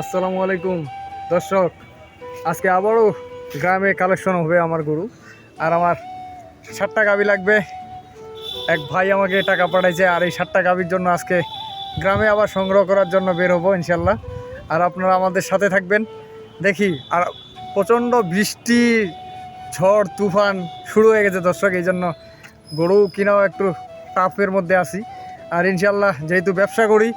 আসসালামু আলাইকুম, দর্শক। আজকে আবারও গ্রামে কালেকশন হবে আমার গরু। আর আমার ষাটটা গাবি লাগবে। এক ভাই আমাকে টাকা পাঠাইছে আর এই ষাটটা গাবির জন্য আজকে গ্রামে আবার সংগ্রহ করার জন্য বের হব ইনশাল্লাহ আর আপনারা আমাদের সাথে থাকবেন। দেখি, আর প্রচণ্ড বৃষ্টি, ঝড়, তুফান শুরু হয়ে গেছে দর্শক, এই জন্য গরু কিনাও একটু টাফের মধ্যে আছি। আর ইনশাল্লাহ যেহেতু ব্যবসা করি,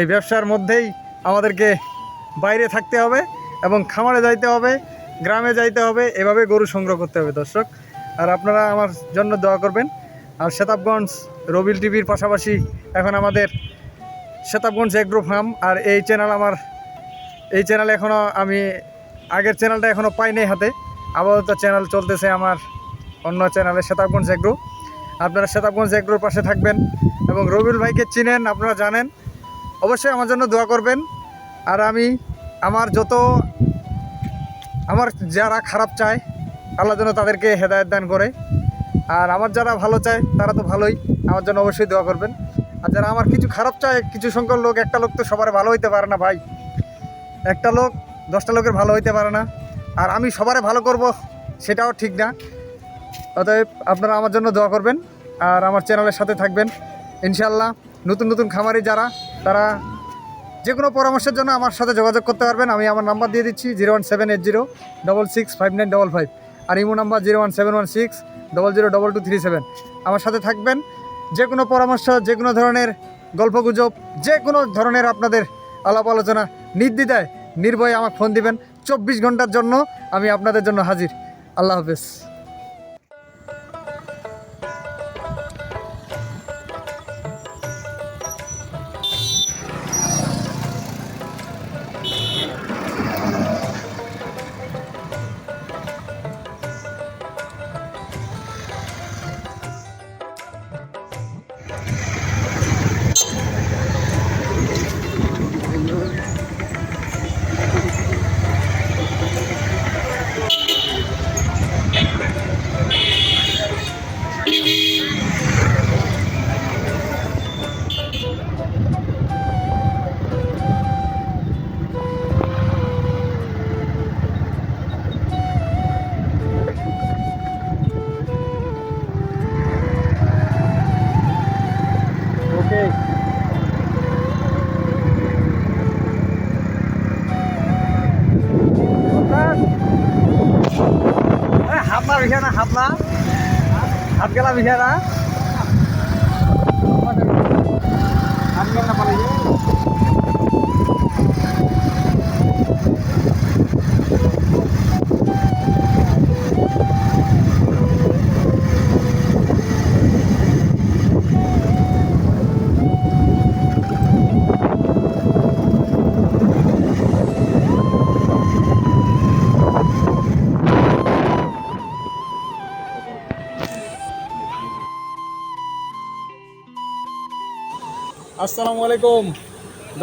এই ব্যবসার মধ্যেই আমাদেরকে বাইরে থাকতে হবে এবং খামারে যাইতে হবে, গ্রামে যাইতে হবে, এভাবে গরু সংগ্রহ করতে হবে দর্শক। আর আপনারা আমার জন্য দোয়া করবেন। আর সেতাবগঞ্জ রবিল টিভির পাশাপাশি এখন আমাদের সেতাবগঞ্জ এগ্রো ফার্ম, আর এই চ্যানেল আমার, এই চ্যানেলে এখনও আমি, আগের চ্যানেলটা এখনও পাই নাই হাতে। আপাতত চ্যানেল চলতেছে আমার অন্য চ্যানেলে সেতাবগঞ্জ এগ্রো। আপনারা সেতাবগঞ্জ এগ্রোর পাশে থাকবেন এবং রবিউল ভাইকে চিনেন, আপনারা জানেন। অবশ্যই আমার জন্য দোয়া করবেন। আর আমি আমার যত আমার যারা খারাপ চায়, আল্লাহ যেন তাদেরকে হেদায়ত দান করে। আর আমার যারা ভালো চায়, তারা তো ভালোই। আমার জন্য অবশ্যই দোয়া করবেন। আর যারা আমার কিছু খারাপ চায়, কিছু সংখ্যক লোক, একটা লোক তো সবার ভালো হইতে পারে না ভাই। একটা লোক, দশটা লোকের ভালো হইতে পারে না। আর আমি সবারে ভালো করব, সেটাও ঠিক না। অতএব আপনারা আমার জন্য দোয়া করবেন। আর আমার চ্যানেলের সাথে থাকবেন। ইনশাল্লাহ নতুন নতুন খামারি যারা, তারা যে কোনো পরামর্শের জন্য আমার সাথে যোগাযোগ করতে পারবেন। আমি আমার নাম্বার দিয়ে দিচ্ছি zero one seven eight zero double six five nine double five আর imo number zero one seven one six double zero double two three seven. আমার সাথে থাকবেন। যে কোনো পরামর্শ যে কোনো ধরনের গল্পগুজব যে কোনো ধরনের আপনাদের আলাপ আলোচনা নির্দ্বিধায়, নির্ভয়ে আমাকে ফোন দিবেন। চব্বিশ ঘণ্টার জন্য আমি আপনাদের জন্য হাজির। আল্লাহ হাফেজ। হাত গেলা আসসালামু আলাইকুম।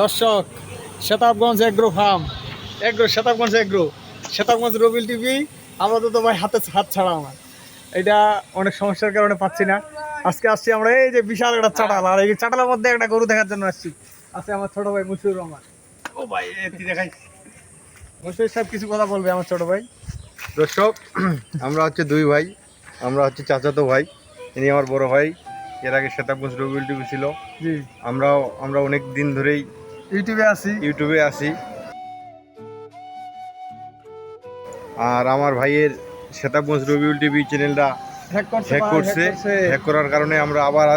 দর্শক Shatabganj agro farm. Agro Shatabganj agro. Shatabganj Rabiul TV আমরা তো তো ভাই হাতে হাত ছাড়া আমার। এটা অনেক সমস্যার কারণে পাচ্ছি না। আজকে আসছি আমরা এই যে বিশাল একটা চাটাল আর এই চাটালের মধ্যে একটা গরু দেখার জন্য আসছি। আছে আমার ছোট ভাই মুশিউর রহমান। ও ভাই এটি দেখাই। মুশিউর সাহেব কিছু কথা বলবে আমার ছোট ভাই। দর্শক আমরা হচ্ছে দুই ভাই আমরা হচ্ছে চাচাতো ভাই ইনি আমার বড় ভাই। এর আগে শ্বেতাবগঞ্জ রবিউল টিভি ছিল। জি। আমরাও আমরা অনেক দিন ধরেই ইউটিউবে আছি। ইউটিউবে আসি আর আমার ভাইয়ের শ্বেতাবগঞ্জ রবিউল টিভি চ্যানেলটা হ্যাক করছে হ্যাক ভাই, করছে। হ্যাক করার কারণে আমরা আবার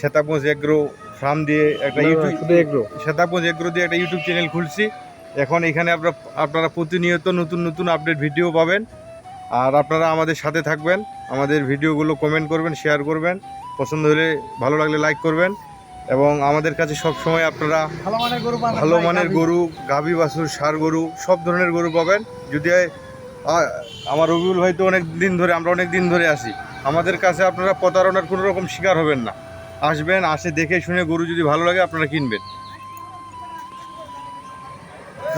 শ্বেতাবগঞ্জ এগ্রো ফার্ম দিয়ে একটা ইউটিউব শুধু এগ্রো। শ্বেতাবগঞ্জ এগ্রো দিয়ে একটা ইউটিউব চ্যানেল খুলছি। এখন এখানে আপনারা আপনারা প্রতিনিয়ত নতুন নতুন আপডেট ভিডিও পাবেন। আর আপনারা আমাদের সাথে থাকবেন। আমাদের ভিডিওগুলো কমেন্ট করবেন শেয়ার করবেন। পছন্দ হলে ভালো লাগলে লাইক করবেন এবং আমাদের কাছে সব সময় আপনারা ভালো মানের গরু ভালো মানের গাভী। গরু গাভী বাছুর সার গরু সব ধরনের গরু পাবেন। যদি আমার রবিউল ভাই তো অনেক দিন ধরে আমরা অনেক দিন ধরে আসি আমাদের কাছে আপনারা প্রতারণার কোনো রকম শিকার হবেন না। আসবেন আসে দেখে শুনে গরু যদি ভালো লাগে আপনারা কিনবেন।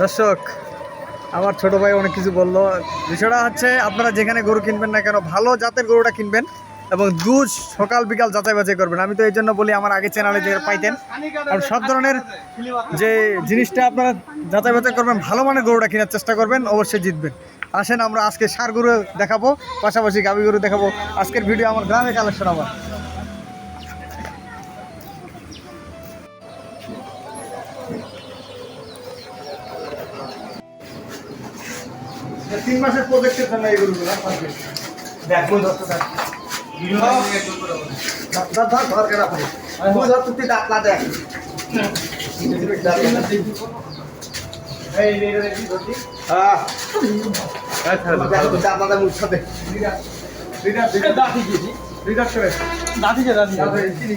দর্শক আমার ছোট ভাই অনেক কিছু বলল। বিষয়টা হচ্ছে আপনারা যেখানে গরু কিনবেন না কেন ভালো জাতের গরুটা কিনবেন। এবং দুধ সকাল বিকাল যাচাই বাছাই করবেন। আমি তো এই জন্য বলি আমার আগে চ্যানেলে যে পাইতেন আর সব ধরনের যে জিনিসটা আপনারা যাচাই বাছাই করবেন ভালো মানের গরুটা কেনার চেষ্টা করবেন অবশ্যই জিতবেন। আসেন আমরা আজকে সার গরু দেখাবো পাশাপাশি গাভী গরু দেখাবো। আজকের ভিডিও আমার গ্রামে কালেকশন আবার তিন মাসের প্রজেক্টের জন্য এই গরুগুলো থাক ধর ধর ধর কেনা করে বই ধর তুই দাঁত না দেখ দাঁত দাঁতি কি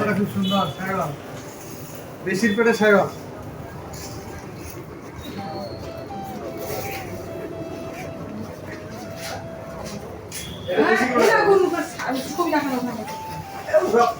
বাচ্চাটা খুব সুন্দর সাইবাল বেশির পেটে সাইবাল ছবি